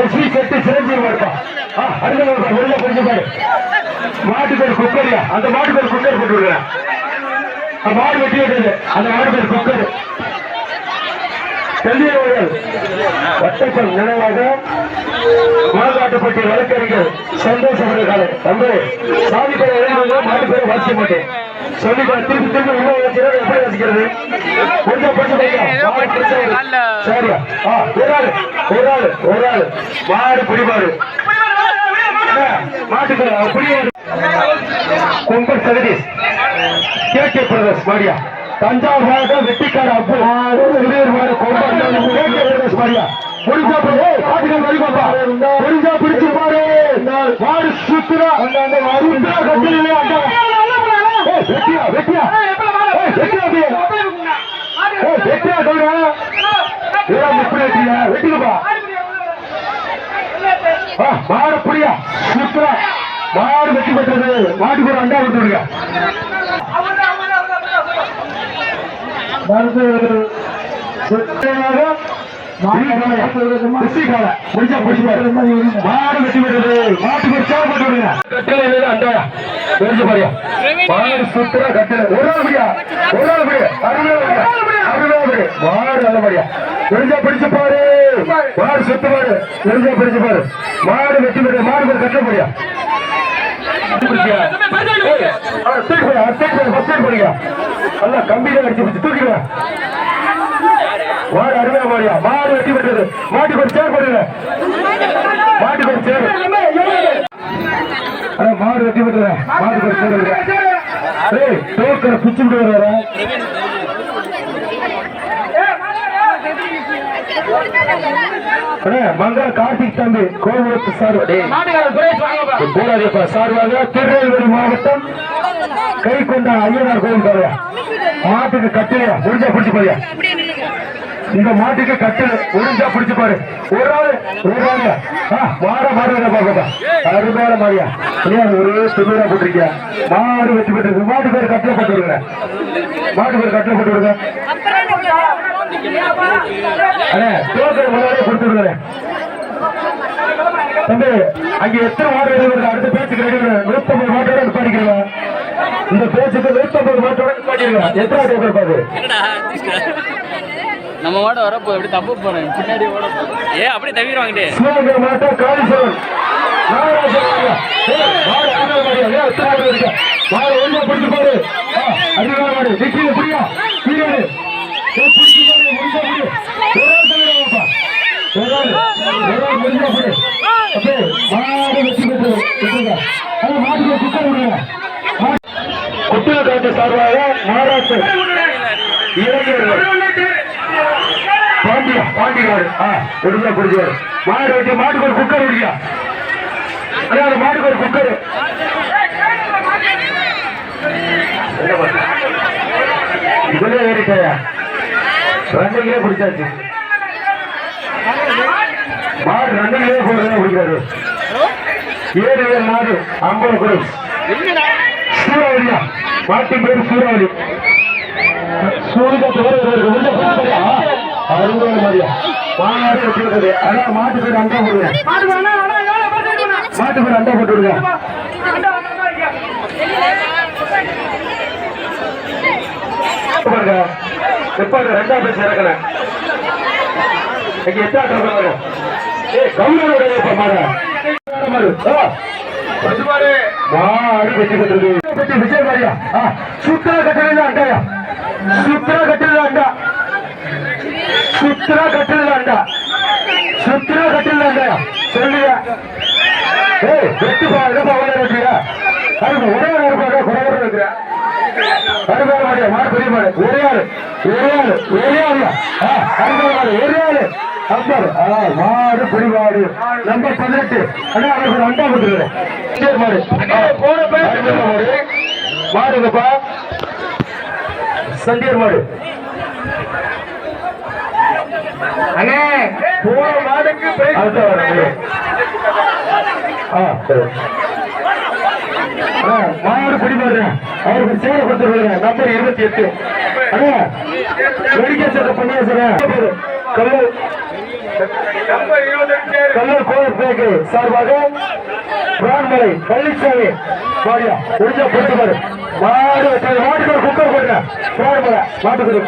SV set Chiranjeevi மாடுப்பா அடுத்த மாடுப்பா கொஞ்சம் பாரு. மாட்டு பேர் குக்கரியா அந்த மாட்டு பேர் குக்கர் போட்டு அந்த மாடு வெட்டி விட்டது. அந்த மாடு பேர் குக்கர். தெல்லியவர்கள் வட்டப்பன் நினைவாக வழக்கறிஞர் சந்தோஷம் காலை. தம்பி சாமி பேர் மாட்டு பேர் வாசிக்க மாட்டேன் சொல்லி திருப்பி திருப்பி உள்ள வச்சுக்கிறது எப்படி வச்சுக்கிறது? கொஞ்சம் கொஞ்சம். கொஞ்சம் மாடு பிரச்சனை சரியா? ஆ ஒரு ஆள் ஒரு ஆள் ஒரு ஆள். மாடு பிடிமாடு மாட்டுக்கு அப்படியே கொம்பர் சகதீஷ் கே. கே. பிரதர்ஸ் மாரியா தஞ்சாவூர் மாவட்டம் வெட்டிக்கார அப்பு. திருநெல்வேலி மாவட்டம் கொம்பர். கே. கே. பிரதர்ஸ் மாரியா முடிஞ்சா போய் பாத்துக்க வரி பாப்பா முடிஞ்சா பிடிச்சு பாரு மாடு சுத்துறா சுத்துறா கட்டிலே அண்டா ஏய், வெட்டியா வெட்டியா? ஏய், வெட்டியா? அப்படியே. ஏய், வெட்டியா ஆ, மாடு புரியா சுத்துறா மாடு வெட்டி அண்டா விட்டு விடுங்க. மாடு வெட்டி விடுறது. மாட்டுக்கு சேவை போட்டு கட்டளை இல்லையா தெரிஞ்சு பாரியா? மாடு சுத்துறா கட்டளை. ஒரு ஆள் முடியா ஒரு ஆள் முடியா அருமையா அருமையா மாடு நல்ல முடியா தெரிஞ்சா பிடிச்சு பாரு மாடு சுத்து பாரு தெரிஞ்சா பிடிச்சு பாரு மாடு வெட்டி விடுற மாடு ஒரு கட்டளை முடியா நல்லா கம்பியில அடிச்சு தூக்கிடுவேன். மாடு அருமையா மாடியா மாடு வெட்டி விட்டது மாட்டுக்கு ஒரு சேர் போடுங்க. மாட்டுக்கு ஒரு சேர். அட மாடு வெட்டி விட்டுற மாட்டுக்கு ஒரு சேர். ஏய் டோக்கரை பிச்சு விட்டு வர மங்கள கார்த்திக் தம்பி கோபுரத்து சார்பு போராடிப்பா சார்பாக திருநெல்வேலி மாவட்டம் கை கொண்ட ஐயனார் கோவில் மாட்டுக்கு கட்டிலையா? முடிஞ்சா பிடிச்சு பாருயா இந்த மாட்டுக்கு கட்டு முடிஞ்சா பிடிச்சு பாரு. ஒரு நாள் ஒரு ஆளு. ஆ, மாட மாடு பாப்பா அருமையான மாறியா. இல்லையா ஒரே துணியா போட்டிருக்கியா? மாடு வச்சு போட்டு மாட்டு பேர் கட்டில போட்டு விடுங்க. மாட்டு பேர் கட்டில போட்டு விடுங்க. அண்ணே டோக்கன் முன்னாடியே கொடுத்து விடுங்க. தம்பி அங்க எத்தனை மாடு எழுதுறது அடுத்த பேச்சுக்கு ரெடி நூத்தம்பது மாட்டோட நிப்பாட்டிக்கிறீங்க இந்த பேச்சுக்கு நூத்தம்பது மாட்டோட நிப்பாட்டிருங்க எத்தனை டோக்கன் பாரு. நம்ம மாட வரப்போ எப்படி தப்பு போறேன் பின்னாடி ஓட ஏ அப்படியே தவிடுவாங்கடே சிவகங்கை மாவட்டம் காளீஸ்வரன் நாகராஜன் ஐயா. ஏய், மாடு அருமையான மாடு. ஏய், எத்தனை மாடு இருக்கு? மாடு ஒழுங்கா பிடிச்சு பாரு. ஆ, அருமையான மாடு. நிக்கிது, புரியா? கீழே இரு. ஏய், பிடிச்சு பாரு, ஒழுங்கா பிடி. ஒரு ஆள் தள்ளிடுவாங்கப்பா. ஒரு ஆள், ஒரு ஆள் ஒழுங்கா பிடி. அப்படியே, மாடு வெற்றி பெற்றது. விட்டுருங்க. அது மாட்டுக்கு ஒரு குக்கர் விடுங்க. மாடு- குட்டியக்காட்டு சார்பாக மகாராஷ்டிர இளைஞர்கள் பாண்டியா பாண்டியாரு. ஆ விடுதலை மாடு வெட்டி மாட்டுக்கு ஒரு குக்கர் விடியா அண்ணா மாட்டுக்கு ஒரு குக்கர். இதுல ஏறிட்டாயா? ரெண்டு பிடிச்சாச்சு. மாடு ரெண்டு போடுறதா பிடிக்காது ஏழு ஏழு நாடு ஐம்பது குரூப் சூறாவளியா? மாட்டின் பேர் சூறாவளி. சூரியத்தை தவிர அருமையான மாதிரியா மாநாடு வச்சிருக்கிறது அதான் மாட்டு பேர் அண்டா போடுங்க மாட்டு பேர் அண்டா போட்டு விடுங்க பாருங்க. எப்ப ரெண்டாம் பேர் இறக்குறேன் இங்க எத்தனை டோக்கன் வரும் ஏய் கவுனரோட இப்ப மாடு மாடு ஆ. மாடு வெற்றி பெற்றது வெற்றி விஜய் மாரியா ஆ சுத்தர கட்டல அண்டாயா? சுத்தர கட்டல அண்டா. சுத்தர கட்டல அண்டா சுத்தர கட்டல அண்டாயா சொல்லுங்க. ஏய் வெட்டி பா என்ன பா வர வைக்கிற அது ஒரே ஒரு ரூபாய் குறைவர வைக்கிற அருமையான மாடியா மாடு பெரிய மாடு. ஒரே ஆளு ஒரே ஆளு ஒரே ஆளு. அருமையான மாடு ஒரே ஆளு. அம்பர். மாடு பெரிய மாடு. நம்பர் பதினெட்டு. அண்ணா அவருக்கு அண்டா கொடுத்துருக்கேன் சரி மாடு. போன பேர் மாடு மாடுங்கப்பா சண்டியர் மாடு. அண்ணே போன மாடுக்கு ஆ சரி. மாடு பிடி மாடுறேன் அவருக்கு சேவை கொடுத்துருங்க நம்பர் இருபத்தி எட்டு. அண்ணா மெடிக்கல் செட்டப் பண்ணியா சார். கல்லு. கல்லூர் கோயில் பேக்கு சார்பாக பிரான்மலை பழனிசாமி மாடியா. முடிஞ்சா பாரு. மாடு மாட்டுக்கு குக்கர் போடுங்க பிரான்மலை மாட்டுக்கு